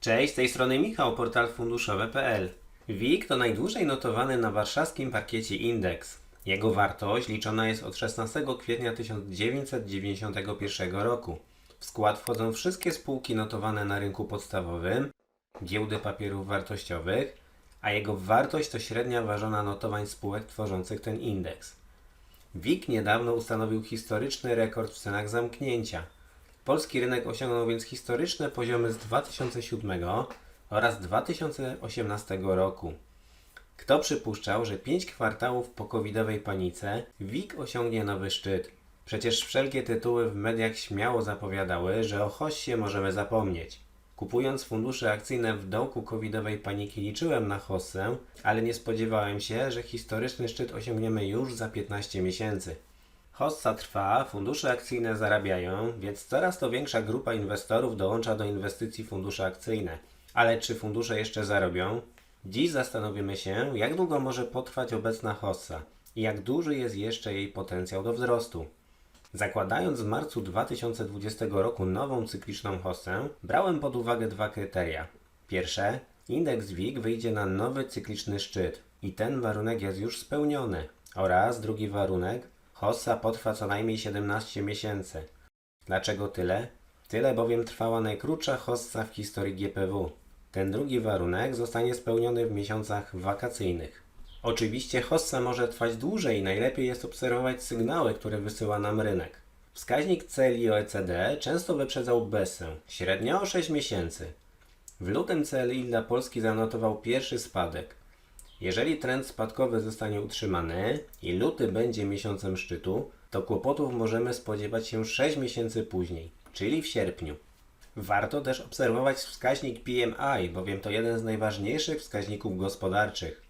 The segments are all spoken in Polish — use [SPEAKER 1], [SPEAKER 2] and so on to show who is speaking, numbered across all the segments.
[SPEAKER 1] Cześć, z tej strony Michał, portal funduszowe.pl. WIG to najdłużej notowany na warszawskim parkiecie indeks. Jego wartość liczona jest od 16 kwietnia 1991 roku. W skład wchodzą wszystkie spółki notowane na rynku podstawowym, giełdy papierów wartościowych, a jego wartość to średnia ważona notowań spółek tworzących ten indeks. WIG niedawno ustanowił historyczny rekord w cenach zamknięcia. Polski rynek osiągnął więc historyczne poziomy z 2007 oraz 2018 roku. Kto przypuszczał, że 5 kwartałów po covidowej panice WIG osiągnie nowy szczyt? Przecież wszelkie tytuły w mediach śmiało zapowiadały, że o Hossie możemy zapomnieć. Kupując fundusze akcyjne w dołku covidowej paniki liczyłem na Hossę, ale nie spodziewałem się, że historyczny szczyt osiągniemy już za 15 miesięcy. Hossa trwa, fundusze akcyjne zarabiają, więc coraz to większa grupa inwestorów dołącza do inwestycji fundusze akcyjne. Ale czy fundusze jeszcze zarobią? Dziś zastanowimy się, jak długo może potrwać obecna Hossa i jak duży jest jeszcze jej potencjał do wzrostu. Zakładając w marcu 2020 roku nową cykliczną hossę, brałem pod uwagę dwa kryteria. Pierwsze, indeks WIG wyjdzie na nowy cykliczny szczyt i ten warunek jest już spełniony. Oraz drugi warunek, hossa potrwa co najmniej 17 miesięcy. Dlaczego tyle? Tyle bowiem trwała najkrótsza hossa w historii GPW. Ten drugi warunek zostanie spełniony w miesiącach wakacyjnych. Oczywiście hossa może trwać dłużej i najlepiej jest obserwować sygnały, które wysyła nam rynek. Wskaźnik CLI OECD często wyprzedzał BESę, średnio o 6 miesięcy. W lutym CLI dla Polski zanotował pierwszy spadek. Jeżeli trend spadkowy zostanie utrzymany i luty będzie miesiącem szczytu, to kłopotów możemy spodziewać się 6 miesięcy później, czyli w sierpniu. Warto też obserwować wskaźnik PMI, bowiem to jeden z najważniejszych wskaźników gospodarczych.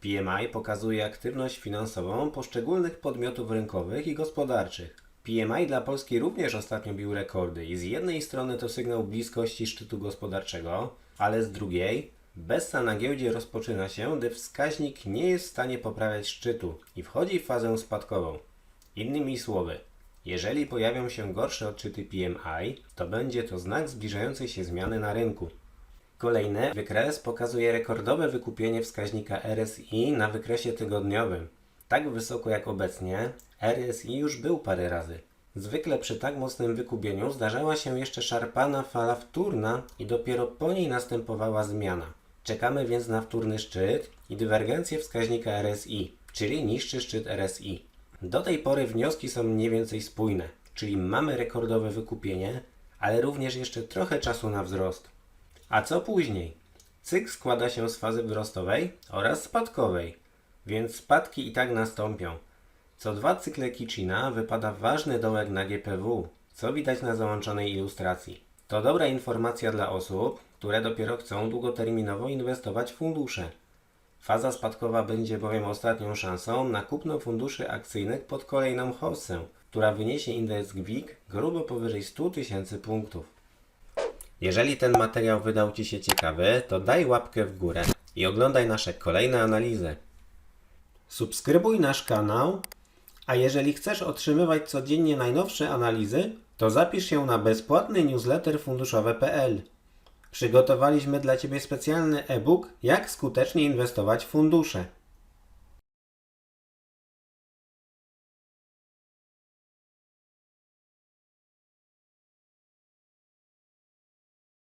[SPEAKER 1] PMI pokazuje aktywność finansową poszczególnych podmiotów rynkowych i gospodarczych. PMI dla Polski również ostatnio bił rekordy i z jednej strony to sygnał bliskości szczytu gospodarczego, ale z drugiej Bessa na giełdzie rozpoczyna się, gdy wskaźnik nie jest w stanie poprawiać szczytu i wchodzi w fazę spadkową. Innymi słowy, jeżeli pojawią się gorsze odczyty PMI, to będzie to znak zbliżającej się zmiany na rynku. Kolejny wykres pokazuje rekordowe wykupienie wskaźnika RSI na wykresie tygodniowym. Tak wysoko jak obecnie, RSI już był parę razy. Zwykle przy tak mocnym wykupieniu zdarzała się jeszcze szarpana fala wtórna i dopiero po niej następowała zmiana. Czekamy więc na wtórny szczyt i dywergencję wskaźnika RSI, czyli niższy szczyt RSI. Do tej pory wnioski są mniej więcej spójne, czyli mamy rekordowe wykupienie, ale również jeszcze trochę czasu na wzrost. A co później? Cykl składa się z fazy wzrostowej oraz spadkowej, więc spadki i tak nastąpią. Co dwa cykle Kichina wypada ważny dołek na GPW, co widać na załączonej ilustracji. To dobra informacja dla osób, które dopiero chcą długoterminowo inwestować w fundusze. Faza spadkowa będzie bowiem ostatnią szansą na kupno funduszy akcyjnych pod kolejną hossę, która wyniesie indeks WIG grubo powyżej 100 tysięcy punktów. Jeżeli ten materiał wydał Ci się ciekawy, to daj łapkę w górę i oglądaj nasze kolejne analizy. Subskrybuj nasz kanał, a jeżeli chcesz otrzymywać codziennie najnowsze analizy, to zapisz się na bezpłatny newsletter funduszowe.pl. Przygotowaliśmy dla Ciebie specjalny e-book Jak skutecznie inwestować w fundusze.